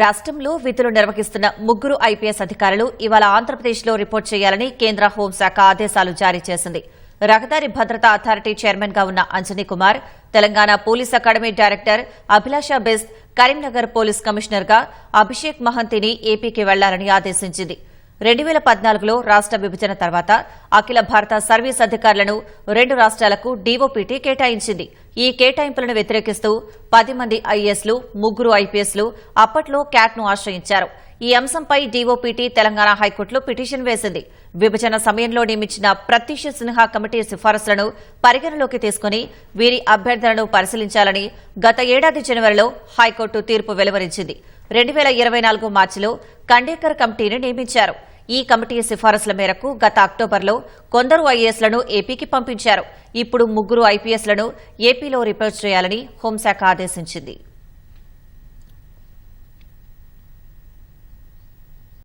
రాష్ట్రంలో విధులు నిర్వహిస్తున్న ముగ్గురు ఐపీఎస్ అధికారులు ఇవాళ ఆంధ్రప్రదేశ్లో రిపోర్ట్ చేయాలని కేంద్ర హోంశాఖ ఆదేశాలు జారీ చేసింది. రహదారి భద్రతా అథారిటీ చైర్మన్గా ఉన్న Anjani Kumar Telangana police academy director Abhilasha Bisht Karimnagar police కమిషనర్గా అభిషేక్ మహంతిని ఏపీకి వెళ్ళాలని ఆదేశించింది. రెండు వేల పద్నాలుగులో రాష్ట విభజన తర్వాత అఖిల భారత సర్వీస్ అధికారులను రెండు రాష్ట్రాలకు డీఓపీటీ కేటాయించింది. ఈ కేటాయింపులను వ్యతిరేకిస్తూ పది మంది ఐఏఎస్లు ముగ్గురు ఐపీఎస్లు అప్పట్లో క్యాట్ను ఆశ్రయించారు. ఈ అంశంపై డీఓపీటీ తెలంగాణ హైకోర్టులో పిటిషన్ వేసింది. విభజన సమయంలో నియమించిన ప్రతీష్ సిన్హా కమిటీ సిఫారసులను పరిగణలోకి తీసుకుని వీరి అభ్యర్థనను పరిశీలించాలని గత ఏడాది జనవరిలో హైకోర్టు తీర్పు వెలువరించింది. రెండు వేల ఇరవై నాలుగు మార్చిలో కండేకర్ కమిటీని నియమించారు. ఈ కమిటీ సిఫారసుల మేరకు గత అక్టోబర్లో కొందరు ఐఏఎస్లను ఏపీకి పంపించారు. ఇప్పుడు ముగ్గురు ఐపీఎస్లను ఏపీలో రిపోర్ట్ చేయాలని హోంశాఖ ఆదేశించింది.